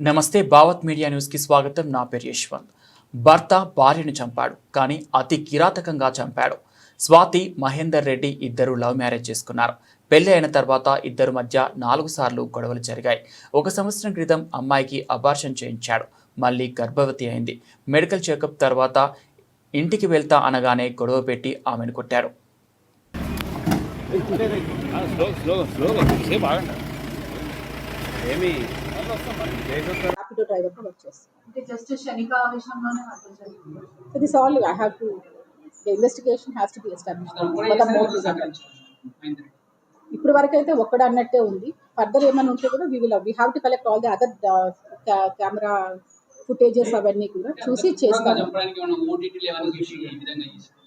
నమస్తే భావత్ మీడియా న్యూస్కి స్వాగతం నా పేరు యశ్వంత్ భర్త భార్యను చంపాడు కానీ అతి కిరాతకంగా చంపాడు స్వాతి మహేందర్ రెడ్డి ఇద్దరు లవ్ మ్యారేజ్ చేసుకున్నారు పెళ్ళి అయిన తర్వాత ఇద్దరు మధ్య నాలుగు సార్లు గొడవలు జరిగాయి ఒక సంవత్సరం క్రితం అమ్మాయికి అబార్షన్ చేయించాడు మళ్ళీ గర్భవతి అయింది మెడికల్ చెకప్ తర్వాత ఇంటికి వెళ్తా అనగానే గొడవ పెట్టి ఆమెను కొట్టాడు ఏమి just so this all I have to the investigation has to be establish ఇప్పుడు వరకు అయితే ఒక్కడ అన్నట్టే ఉంది. ఫర్దర్ ఏమైనా ఉంటే కూడా we will we have to collect all the other camera footages అవన్నీ కూడా చూసి చేస్తాను చెప్పడానికి ఏమైనా ఓటీటీలు ఏమైనా చూసి ఈ విధంగా చేశారు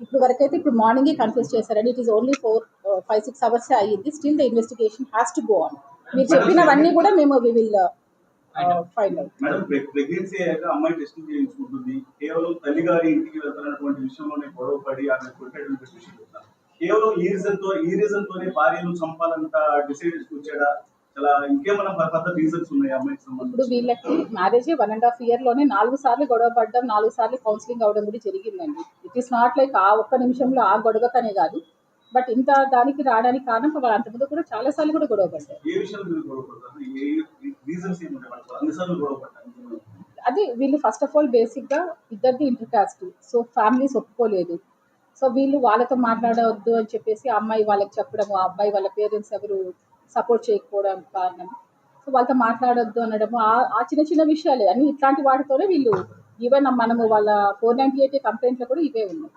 ఇప్పుడు వరకు అయితే ఇప్పుడు మార్నింగే కన్ఫ్యూజ్ చేశారండి. It is only four five six hours అయ్యింది. Still the investigation has to go on మీరు చెప్పినవన్నీ కూడా మేము we will find out madam pre- pregnancy అయ్యాక అమ్మాయి టెస్టింగ్ చేయించుకుంటుంది. కేవలం తల్లి గారి ఇంటికి వెళ్తున్నటువంటి విషయంలోనే గొడవ పడి ఆమె కొట్టేటువంటి విషయం చెప్తాను కేవలం ఈ రీజన్తో ఈ రీజన్ తోనే భార్యను చంపాలంత డిసైడ్ వచ్చాడా ఇప్పుడు వీళ్ళకి మ్యారేజ్ వన్ అండ్ హాఫ్ ఇయర్లోనే నాలుగు సార్లు గొడవ పడడం నాలుగు సార్లు కౌన్సిలింగ్ అవడం కూడా జరిగిందండి. ఇట్ ఈస్ నాట్ లైక్ ఆ ఒక్క నిమిషంలో ఆ గొడవకనే కాదు. బట్ ఇంత దానికి రావడానికి కారణం వాళ్ళు అంతకుముందు కూడా చాలా సార్లు కూడా గొడవ పడ్డారు. అది వీళ్ళు ఫస్ట్ ఆఫ్ ఆల్ బేసిక్గా ఇద్దరిది ఇంటర్ కాస్ట్ సో ఫ్యామిలీస్ ఒప్పుకోలేదు. సో వీళ్ళు వాళ్ళతో మాట్లాడవద్దు అని చెప్పేసి అమ్మాయి వాళ్ళకి చెప్పడము ఆ అబ్బాయి వాళ్ళ పేరెంట్స్ ఎవరు సపోర్ట్ చేయకపోవడం కారణం. సో వాళ్ళతో మాట్లాడొద్దు అనడము ఆ- చిన్న చిన్న విషయాలే. అన్ని ఇట్లాంటి వాటితోనే వీళ్ళు ఈవెన్ మనము వాళ్ళ ఫోర్ నైన్టీ ఎయిట్ కంప్లైంట్లో కూడా ఇవే ఉన్నాయి.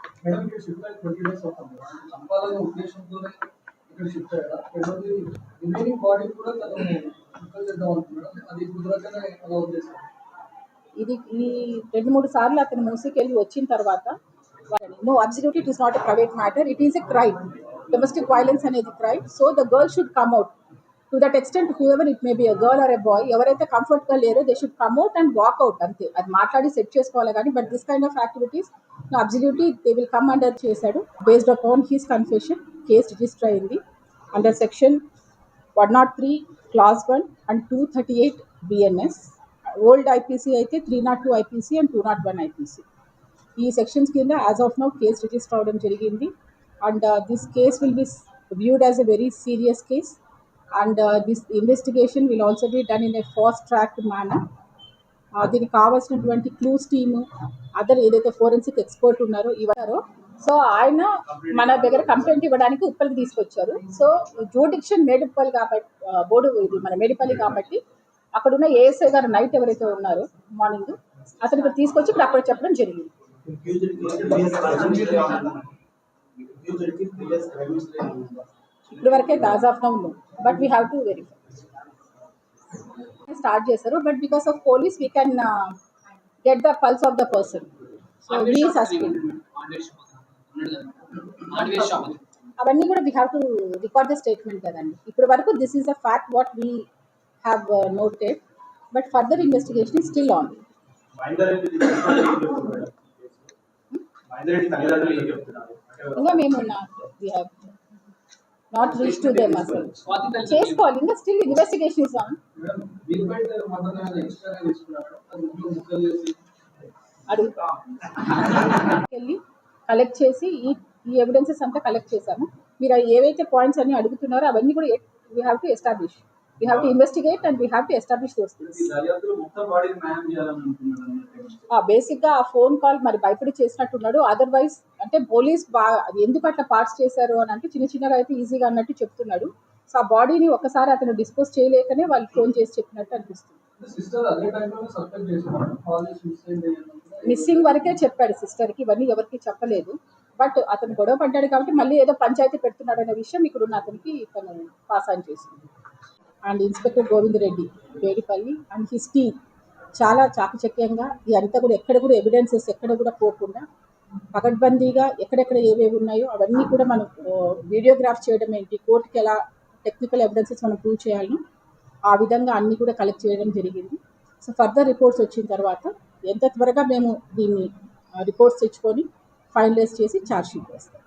ఇది ఈ రెండు మూడు సార్లు అతను మూసికెళ్ళి వచ్చిన తర్వాత no absolute it is not a private matter it is a crime domestic violence అనేది crime so the girl should come out to that extent ever it may be a girl or a boy ఎవరైతే కంఫర్ట్గా లేరో they should come and walk out అంతే. అది మాట్లాడి set చేసుకోవాలి కానీ but this kind of activities absolutely they will come under చేశాడు. Based upon his confession case register అయింది. Under section one not three clause one and two thirty eight BNS old IPC అయితే three not two IPC and two not one IPC ఈ sections కింద as of now case register అవడం జరిగింది. And this case will be viewed as a very serious case and this investigation will also be done in a fast track manner దీనికి కావాల్సినటువంటి clues team other ఏదైతే forensic expert ఉన్నారో ఇవ్వరో so ఆయన మన దగ్గర కంప్లైంట్ ఇవ్వడానికి ఉప్పల్కి తీసుకొచ్చారు సో జ్యూడిక్షన్ మేడిపల్లి కాబట్టి బోర్డు ఇది మన మేడిపల్లి కాబట్టి అక్కడ ఉన్న ఏఎస్ఐ గారు నైట్ ఎవరైతే ఉన్నారో మార్నింగ్ అతను ఇక్కడ తీసుకొచ్చి ఇప్పుడు అక్కడ చెప్పడం జరిగింది ఇప్పటి వరకే as of now but we have to verify start చేశారు but because of police we can get the pulse of the person so we suspend అవన్నీ కూడా we have to record the statement కదండి. ఇప్పటి వరకు this is the fact what we have noted but further investigation is still on ఇంకా మేము we have not reach to them అసలు చేసుకోవాలి ఇంకా స్టిల్ ఇన్వెస్టిగేషన్ ఇస్ ఆన్ వెళ్ళి కలెక్ట్ చేసి ఈ ఈ ఎవిడెన్సెస్ అంతా కలెక్ట్ చేశాము. మీరు ఏవైతే పాయింట్స్ అన్ని అడుగుతున్నారో అవన్నీ కూడా we have to establish we have to investigate and we have to establish those బేసిక్గా ఆ ఫోన్ కాల్ మరి భయపడి చేసినట్టున్నాడు. అదర్వైజ్ అంటే పోలీస్ బాగా ఎందుకు అట్లా పార్ట్స్ చేశారు అని అంటే చిన్న చిన్నగా అయితే ఈజీగా అన్నట్టు చెప్తున్నాడు. సో ఆ బాడీని ఒకసారి అతను డిస్పోజ్ చేయలేకనే వాళ్ళు ఫోన్ చేసి చెప్పినట్టు అనిపిస్తుంది. మిస్సింగ్ వరకే చెప్పాడు సిస్టర్కి ఇవన్నీ ఎవరికి చెప్పలేదు. బట్ అతను గొడవ పడ్డాడు కాబట్టి మళ్ళీ ఏదో పంచాయతీ పెడుతున్నాడు అనే విషయం ఇక్కడ ఉన్న అతనికి తను పాస్ ఆన్ చేసింది and inspector Govind Reddy Vedipalli. And his team చాలా చాకచక్యంగా ఇదంతా కూడా ఎక్కడ కూడా ఎవిడెన్సెస్ ఎక్కడ కూడా పోకుండా పకడ్బందీగా ఎక్కడెక్కడ ఏవేవి ఉన్నాయో అవన్నీ కూడా మనం వీడియోగ్రాఫ్ చేయడం ఏంటి కోర్టుకి ఎలా టెక్నికల్ ఎవిడెన్సెస్ మనం ప్రూవ్ చేయాలి ఆ విధంగా అన్నీ కూడా కలెక్ట్ చేయడం జరిగింది. సో ఫర్దర్ రిపోర్ట్స్ వచ్చిన తర్వాత ఎంత త్వరగా మేము దీన్ని రిపోర్ట్స్ తెచ్చుకొని ఫైనలైజ్ చేసి ఛార్జ్ షీట్ వేస్తాం.